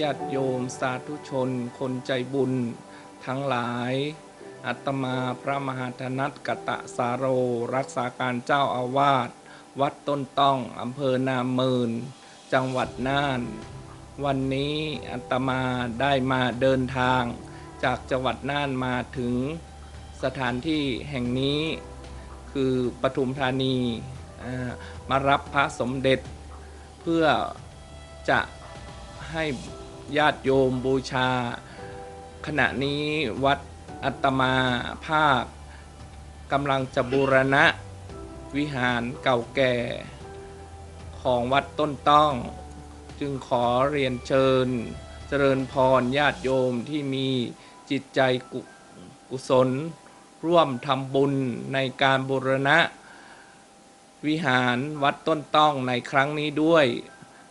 ญาติโยม สาธุชน คนใจบุญ ทั้งหลาย อัตมาพระมหาธนัตกตะสาโร รักษาการเจ้าอาวาส วัดต้นต้องอำเภอนาเมิน จังหวัดน่าน วันนี้อัตมาได้มาเดินทาง จากจังหวัดน่านมาถึงสถานที่แห่งนี้ คือปทุมธานีมารับพระสมเด็จ เพื่อจะ ให้ญาติโยมบูชา ขณะนี้วัดอัตมาภาคกำลังจะบูรณะวิหารเก่าแก่ ของวัดต้นต้อง จึงขอเรียนเชิญ เจริญพรญาติโยมที่มีจิตใจกุศล ร่วมทำบุญในการบูรณะ วิหารวัดต้นต้องในครั้งนี้ด้วย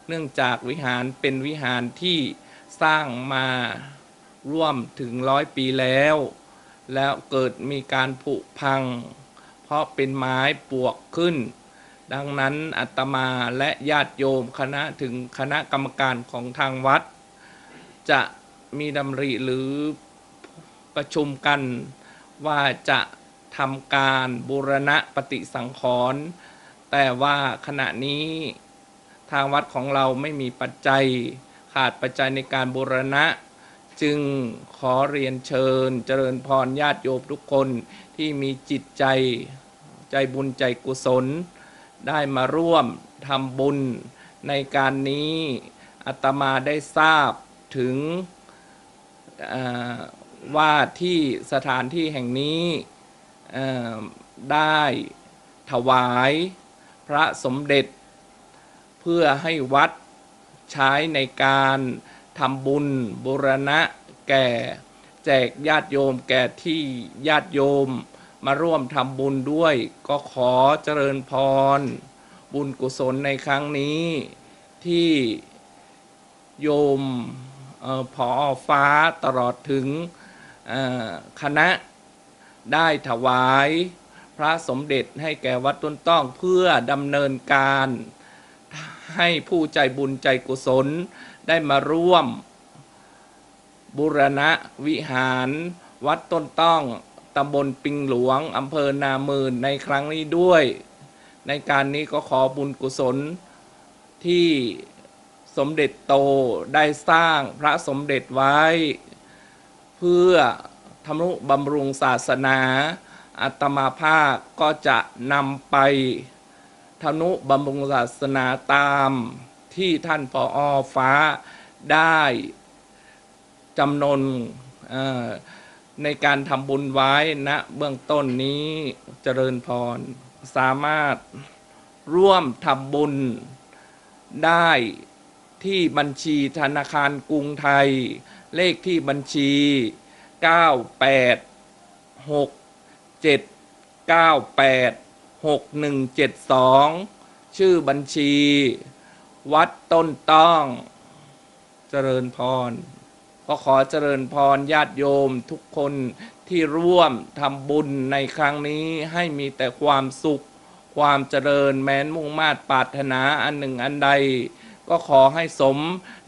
เนื่องจากวิหารเป็นวิหารที่สร้างมาร่วมถึงร้อยปีแล้ว แล้วเกิดมีการผุพัง เพราะเป็นไม้ปวกขึ้น ดังนั้นอาตมาและญาติโยมคณะถึงคณะกรรมการของทางวัด จะมีดำริหรือประชุมกันว่าจะทำการบูรณะปฏิสังขรณ์แต่ว่าขณะนี้ ทางวัดของเราไม่มีปัจจัยขาดปัจจัยในการบูรณะ จึงขอเรียนเชิญ เจริญพรญาติโยมทุกคนที่มีจิตใจใจบุญใจกุศล ได้มาร่วมทำบุญในการนี้อาตมาได้ทราบถึงว่าที่สถานที่แห่งนี้ได้ถวายพระสมเด็จ พื่อให้วัดใช้ในการทำบุญบุรณะแก่แจกญาติโยมแก่ที่ญาติโยมมาร่วมทำบุญด้วย ก็ขอเจริญพร บุญกุศลในครั้งนี้ ที่โยมออพอฟ้าตลอดถึงคณะได้ถวาย พระสมเด็จให้แก่วัดต้นต้องเพื่อดำเนินการ ให้ผู้ใจบุญใจกุศล ได้มาร่วมบูรณะวิหาร วัดต้นต้องตำบลปิงหลวงอำเภอนามืนในครั้งนี้ด้วย ในการนี้ก็ขอบุญกุศลที่สมเด็จโตได้สร้างพระสมเด็จไว้ เพื่อทำนุบำรุงศาสนาอาตมาภาคก็จะนำไป ทำนุบำรุงศาสนาตามที่ท่านปออฟ้าได้จำนนในการทำบุญไว้ณเบื้องต้นนี้เจริญพร สามารถร่วมทำบุญได้ที่บัญชีธนาคารกรุงไทย เลขที่บัญชี 98 6 7 98 6172 ชื่อบัญชี วัดต้นต้อง เจริญพร ก็ขอเจริญพรญาติโยมทุกคนที่ร่วมทำบุญในครั้งนี้ให้มีแต่ความสุข ความเจริญแม้นมุ่งมาตรปรารถนาอันหนึ่งอันใด ก็ขอให้สม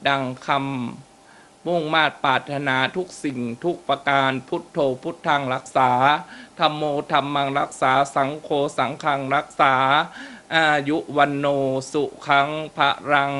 ดังคำ มุ่งมาตรปรารถนาทุกสิ่งทุกประการพุทโธพุทธังรักษาธรรมโมธรรมังรักษาสังโฆสังฆังรักษา อายุวันโนสุขังพระรัง